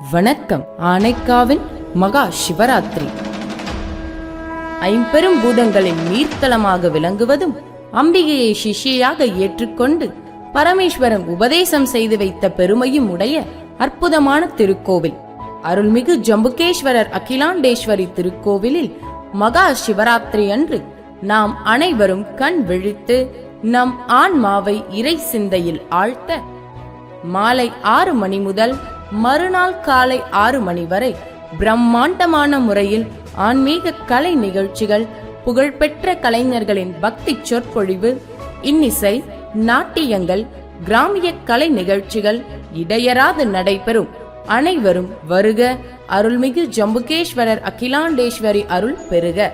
வணக்கம். ஆனைக்காவின் மகா சிவராத்திரி. ஐம்பெரும் பூதங்களின் நீர்த்தலமாக விளங்குவதும் அம்பிகையை சிஷியாக ஏற்றுக்கொண்டு பரமேஸ்வரன் உபதேசம் செய்து வைத்த பெருமையும் உடைய அற்புதமான திருக்கோவில். அருள்மிகு ஜம்புகேஸ்வரர் அகிலாண்டேஸ்வரி திருக்கோவிலில் மகா சிவராத்திரி அன்று நாம் அனைவரும் கண் விழித்து நம் ஆன்மாவை இறை சிந்தையில் ஆழ்த்த மாலை ஆறு மணி முதல் மறுநாள் காலை ஆறு மணி வரை பிரம்மாண்டமான முறையில் ஆன்மீக கலை நிகழ்ச்சிகள் புகழ்பெற்ற கலைஞர்களின் பக்தி சொற்பொழிவு இன்னிசை நாட்டியங்கள் கிராமிய கலை நிகழ்ச்சிகள் இடையராது நடைபெறும். அனைவரும் வருக. அருள்மிகு ஜம்புகேஸ்வரர் அகிலாண்டேஸ்வரி அருள் பெறுக.